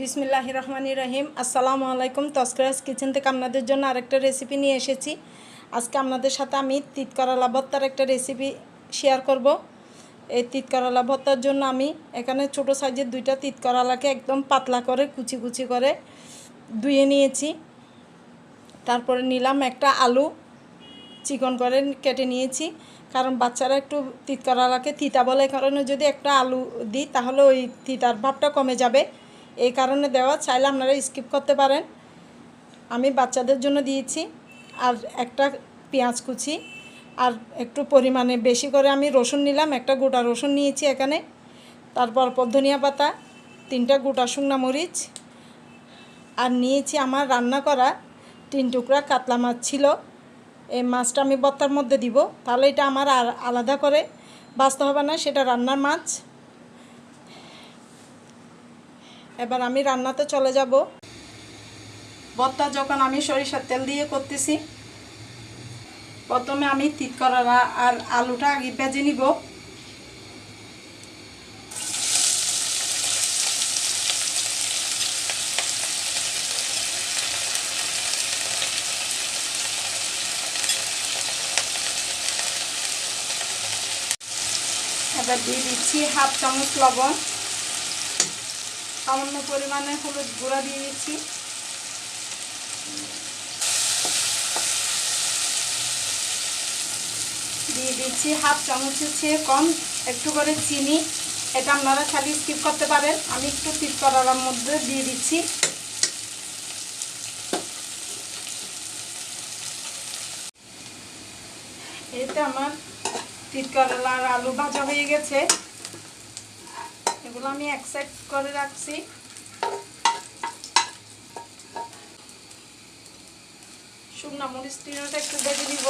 বিসমিল্লাহ রহমান রহিম। আসসালামু আলাইকুম। তস্করাজ কিচেন থেকে আপনাদের জন্য আরেকটা রেসিপি নিয়ে এসেছি। আজকে আপনাদের সাথে আমি তিত করলা ভর্তার একটা রেসিপি শেয়ার করব। এই তিত করলা ভর্তার জন্য আমি এখানে ছোট সাইজের দুইটা তিত করলাকে একদম পাতলা করে, কুচি কুচি করে ধুয়ে নিয়েছি। তারপরে নিলাম একটা আলু চিকন করে কেটে নিয়েছি। কারণ বাচ্চারা একটু তিত করলাকে তিতা বলে কারণে যদি একটা আলু দিই তাহলে ওই তিতার ভাবটা কমে যাবে। এই কারণে দেওয়া, চাইলে আপনারা স্কিপ করতে পারেন। আমি বাচ্চাদের জন্য দিয়েছি। আর একটা পেঁয়াজ কুচি। আর একটু পরিমাণে বেশি করে আমি রসুন নিলাম। একটা গোটা রসুন নিয়েছি এখানে। তারপর ধনিয়া পাতা, তিনটা গোটা শুকনা মরিচ। আর নিয়েছি আমার রান্না করা তিন টুকরা কাতলা মাছ ছিল। এই মাছটা আমি বত্তার মধ্যে দিব। তাহলে এটা আমার আর আলাদা করে বাঁচতে হবে না, সেটা রান্নার মাছ। এবার আমি রান্নাতে চলে যাব। বত্তা যখন আমি সরিষার তেল দিয়ে করতেছি, প্রথমে আমি তিত করা আর আলুটা আগে ভেজে নিব। এবার দিয়ে দিচ্ছি হাফ চামচ লবণ। সামান্য পরিমাণে হলুদ গুঁড়া দিয়ে দিচ্ছি। দিয়ে দিচ্ছি হাফ চামচের চেয়ে কম একটু করে চিনি। এটা আপনারা খালি স্কিপ করতে পারেন। আমি একটু তিত করার মধ্যে দিয়ে দিচ্ছি। এতে আমার তিত করলা আলু ভাজা হয়ে গেছে। এগুলো আমি এক সাইড করে রাখছি। শুকনা মরিচ টিনাটা একটু বেজে দিব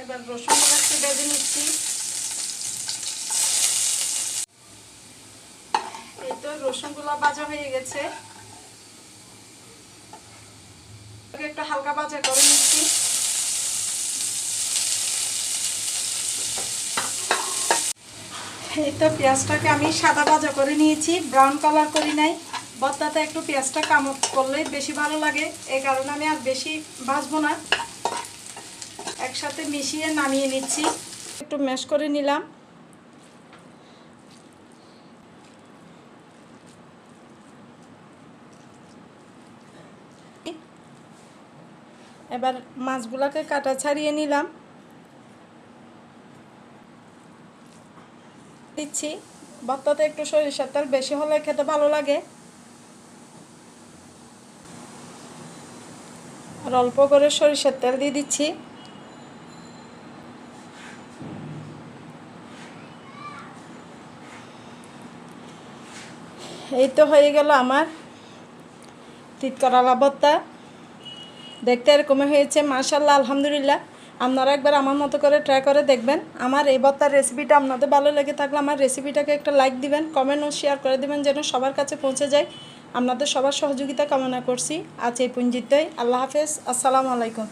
এবার রসুনগুলো একটু বেজে নিচ্ছি। এই তো রসুনগুলো ভাজা হয়ে গেছে। একটু হালকা ভাজা করে নিচ্ছি। এই তো পেঁয়াজটাকে আমি সাদা ভাজা করে নিয়েছি ব্রাউন কালার করি নাই। বত্তাতে একটু পেঁয়াজটা কামড় করলে বেশি ভালো লাগে এই কারণে আমি আর বেশি ভাজবো না। একসাথে মিশিয়ে নামিয়ে নিচ্ছি। একটু ম্যাশ করে নিলাম। এবার মাছগুলাকে কাটা ছাড়িয়ে নিলাম। দিচ্ছি। ভর্তাতে একটু সরিষার তেল বেশি হলে খেতে ভালো লাগে। আর অল্প করে সরিষার তেল দিয়ে দিচ্ছি। এই তো হয়ে গেল আমার তিত করালা ভর্তা। দেখতে এরকমই হয়েছে মাশাল্লাহ আলহামদুলিল্লাহ। আপনারা একবার আমার মতো করে ট্রাই করে দেখবেন। আমার এই বত্তার রেসিপিটা আপনাদের ভালো লেগে থাকলে আমার রেসিপিটাকে একটা লাইক দিবেন কমেন্ট ও শেয়ার করে দিবেন যেন সবার কাছে পৌঁছে যায়। আপনাদের সবার সহযোগিতা কামনা করছি। আজ এই পুঞ্জিতই। আল্লাহ হাফেজ। আসসালামু আলাইকুম।